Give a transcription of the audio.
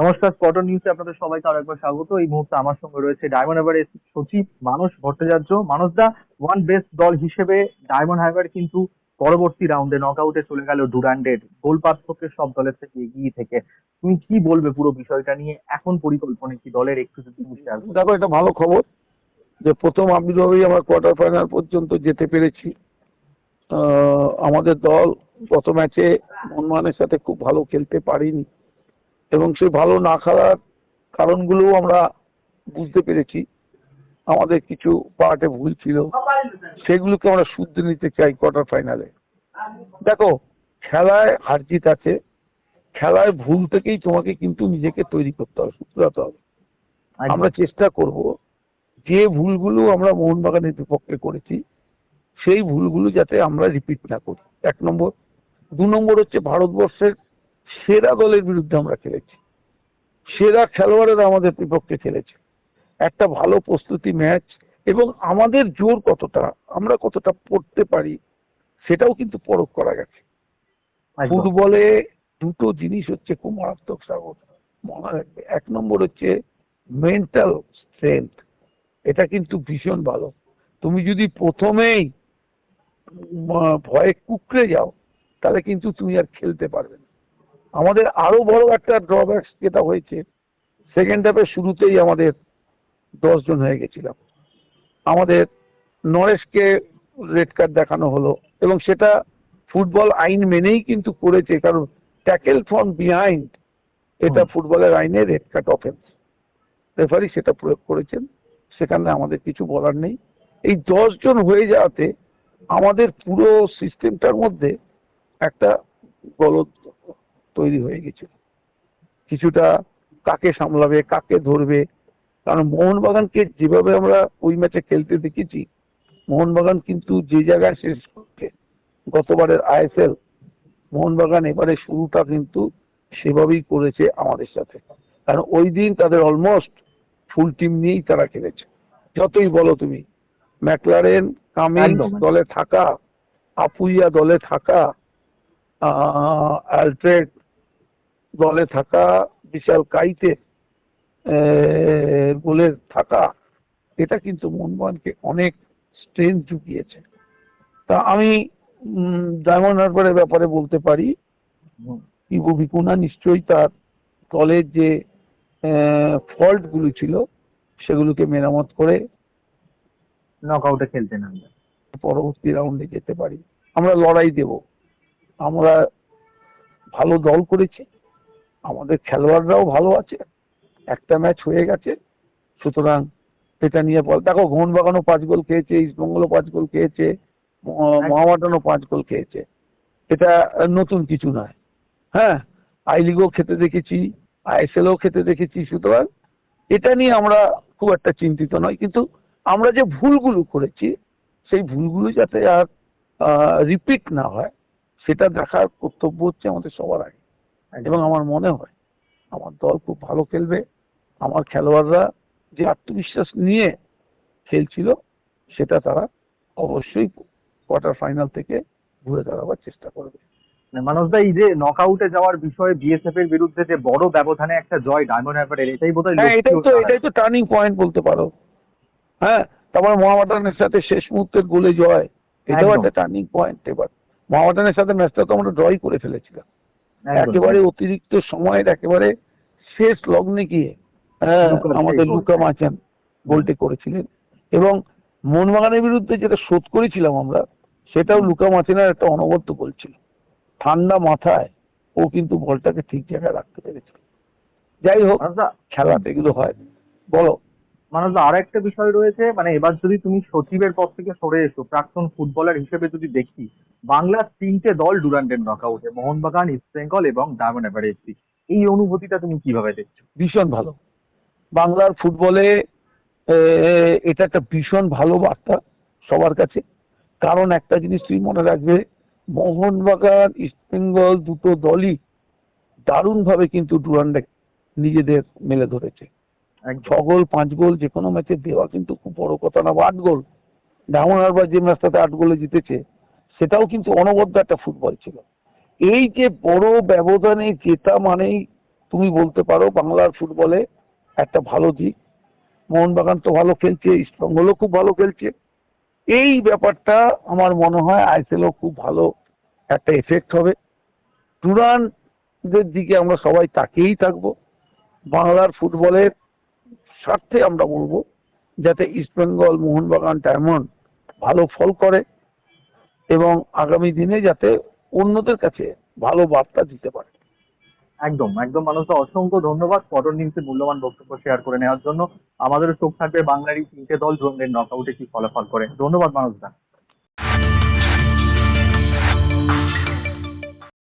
নমস্কার স্পটন নিউজে আপনাদের সবাইকে আরও একবার স্বাগত। এই মুহূর্তে আমার সঙ্গে রয়েছে ডায়মন্ড হারবারের সচিব মানস ভট্টাচার্য। মানসদা ওয়ান বেস্ট দল হিসেবে ডায়মন্ড হারবার কিন্তু পরবর্তী রাউন্ডে নকআউটে চলে গেল ডুরান্ডের গোল পার্থক্যে সব দলের থেকে এগিয়ে থেকে। তুমি কি বলবে পুরো বিষয়টা নিয়ে? এখন পরিকল্পনা কি দলের? একটু যদি দেখো, এটা ভালো খবর যে প্রথম আবির্ভাবেই আমরা কোয়ার্টার ফাইনাল পর্যন্ত যেতে পেরেছি। আমাদের দল গত ম্যাচে মনমানের সাথে খুব ভালো খেলতে পারিনি। এবং সেই ভালো না খেলার কারণগুলো আমরা বুঝতে পেরেছি। আমাদের কিছু পার্টে ভুল ছিল। সেগুলোকে আমরা শুদ্ধ নিতে চাই কোয়ার্টার ফাইনালে দেখো খেলায় হার জিত আছে। খেলায় ভুল থেকেই তোমাকে কিন্তু নিজেকে তৈরি করতে হবে শুধরাতে হবে। আমরা চেষ্টা করব। যে ভুলগুলো আমরা মোহনবাগানের বিপক্ষে করেছি সেই ভুলগুলো যাতে আমরা রিপিট না করি। এক নম্বর। দু নম্বর হচ্ছে ভারতবর্ষের সেরা দলের বিরুদ্ধে আমরা খেলেছি। সেরা খেলোয়াড়েরা আমাদের বিপক্ষে খেলেছে। একটা ভালো প্রস্তুতি ম্যাচ এবং আমাদের জোর কতটা আমরা কতটা পড়তে পারি সেটাও কিন্তু পরখ করা গেছে। ফুটবলে দুটো জিনিস হচ্ছে খুব মারাত্মক সাগর মনে রাখবে এক নম্বর হচ্ছে মেন্টাল স্ট্রেংথ এটা কিন্তু ভীষণ ভালো। তুমি যদি প্রথমেই ভয়ে কুকড়ে যাও তাহলে কিন্তু তুমি আর খেলতে পারবে না। আমাদের আরও বড় একটা ড্রব্যাক যেটা হয়েছে সেকেন্ড হাফের শুরুতেই আমাদের দশ জন হয়ে গেছিলাম। আমাদের নরেশকে রেড কার্ড দেখানো হলো এবং সেটা ফুটবল আইন মেনেই কিন্তু করেছে কারণ ট্যাকেল ফ্রম বিহাইন্ড এটা ফুটবলের আইনে রেড কার্ড অফেন্স রেফারি সেটা প্রয়োগ করেছেন সেখানে আমাদের কিছু বলার নেই। এই দশ জন হয়ে যাওয়াতে আমাদের পুরো সিস্টেমটার মধ্যে একটা গলদ তৈরি হয়ে গেছিল কিছুটা কাকে সামলাবে কাকে ধরবে? কারণ মোহনবাগানকে যেভাবে আমরা ওই ম্যাচে খেলতে দেখেছি মোহনবাগান কিন্তু যে জায়গায় শেষ করছে গতবারের আইএসএল মোহনবাগান এবারে শুরুটা কিন্তু সেভাবেই করেছে আমাদের সাথে। কারণ ওই দিন তাদের অলমোস্ট ফুল টিম নিয়েই তারা খেলেছে। যতই বলো তুমি ম্যাকলারেন কামিংস দলে থাকা আপুইয়া দলে থাকা আহ, অ্যালফ্রেড দলে থাকা বিশাল কাইতে গোলের থাকা এটা কিন্তু মোহনবাগানকে অনেক স্ট্রেংথ জুগিয়েছে। তা আমি ডায়মন্ড হারবারের ব্যাপারে বলতে পারি। ইবু ভিকুনা নিশ্চয়ই তার দলের যে ফল্টগুলো ছিল সেগুলোকে মেরামত করে নকআউটে খেলতে নামবে। পরবর্তী রাউন্ডে যেতে পারি। আমরা লড়াই দেব। আমরা ভালো দল করেছি। আমাদের খেলোয়াড়রাও ভালো আছে। একটা ম্যাচ হয়ে গেছে সুতরাং এটা নিয়ে বল দেখো মোহনবাগানও পাঁচ গোল খেয়েছে ইস্টবেঙ্গলও পাঁচ গোল খেয়েছে ম- পাঁচ গোল খেয়েছে। এটা নতুন কিছু নয়। হ্যাঁ আই লিগও খেতে দেখেছি আইএসএলও খেতে দেখেছি সুতরাং এটা নিয়ে আমরা খুব একটা চিন্তিত নয় কিন্তু আমরা যে ভুলগুলো করেছি সেই ভুলগুলো যাতে আর রিপিট না হয় সেটা দেখার কর্তব্য হচ্ছে আমাদের সবার আগে। এবং আমার মনে হয় আমার দল খুব ভালো খেলবে। আমার খেলোয়াড়রা যে আত্মবিশ্বাস নিয়ে খেলছিল সেটা তারা অবশ্যই কোয়ার্টার ফাইনাল থেকে ঘুরে দাঁড়াবার চেষ্টা করবে। মানুষদা এই যে নকআউটে যাওয়ার বিষয়ে বিএসএফ এর বিরুদ্ধে যে বড় ব্যবধানে একটা জয় ডায়মন্ড হারবারের এটাই বোধহয় হ্যাঁ এটাই তো এটাই তো টার্নিং পয়েন্ট বলতে পারো। হ্যাঁ তারপর মোহামেডানের সাথে শেষ মুহূর্তের গোলে জয় এটাও একটা টার্নিং পয়েন্ট এবার। মোহামেডানের সাথে ম্যাচটা তো আমরা ড্রই করে ফেলেছিলাম। একেবারে অতিরিক্ত সময়ের একেবারে শেষ লগ্নে গিয়ে হ্যাঁ, আমাদের লুকা মাচান গোলটি করেছিলেন। এবং মোহনবাগানের বিরুদ্ধে যেটা শোধ করেছিলাম আমরা সেটাও লুকা মাচানের একটা অনবদ্য গোল ছিল। ঠান্ডা মাথায় ও কিন্তু বলটাকে ঠিক জায়গায় রাখতে পেরেছিল। যাই হোক মানুষদা খেলাতে এগুলো হয়। বলো। মানুষদা আর একটা বিষয় রয়েছে মানে এবার যদি তুমি সচিবের পদ থেকে সরে এসো, প্রাক্তন ফুটবলার হিসেবে যদি দেখি, বাংলার তিনটে দল ডুরান্ডের নকআউটে মোহনবাগান ইস্ট বেঙ্গল এবং ডায়মন্ড এফসি এই অনুভূতিটা তুমি কীভাবে দেখছ? ভীষণ ভালো। বাংলার ফুটবলে এটা একটা ভীষণ ভালো বার্তা সবার কাছে। কারণ একটা জিনিস তুই মনে রাখবে, মোহনবাগান ইস্টবেঙ্গল দুটো দলই দারুণভাবে কিন্তু ডুরান্ডে নিজেদের মেলে ধরেছে। ছ গোল পাঁচ গোল, যে কোনো ম্যাচে দেওয়া কিন্তু খুব বড় কথা না। বা আট গোল। ডায়মন্ড হারবার যে ম্যাচটাতে আট গোলে জিতেছে, সেটাও কিন্তু অনবদ্য একটা ফুটবল ছিল। এই যে বড় ব্যবধানে জেতা মানেই তুমি বলতে পারো বাংলার ফুটবলে একটা ভালো দিক। মোহনবাগান তো ভালো খেলছে, ইস্টবেঙ্গলও খুব ভালো খেলছে। এই ব্যাপারটা আমার মনে হয় আইসেলও খুব ভালো একটা এফেক্ট হবে। টুরানদের দিকে আমরা সবাই তাকিয়েই থাকব। বাংলার ফুটবলের স্বার্থে আমরা বলব যাতে ইস্টবেঙ্গল মোহনবাগান ডায়মন্ড ভালো ফল করে এবং আগামী দিনে যাতে অন্যদের কাছে ভালো বার্তা দিতে পারে। একদম একদম। মানুষটা অসংখ্য ধন্যবাদ পটন নিউজের মূল্যবান বক্তব্য শেয়ার করে নেওয়ার জন্য। আমাদের চোখ থাকবে বাংলার এই তিনটে দল ড্রোনের নকআউটে কি ফলাফল করে। ধন্যবাদ মানুষদা।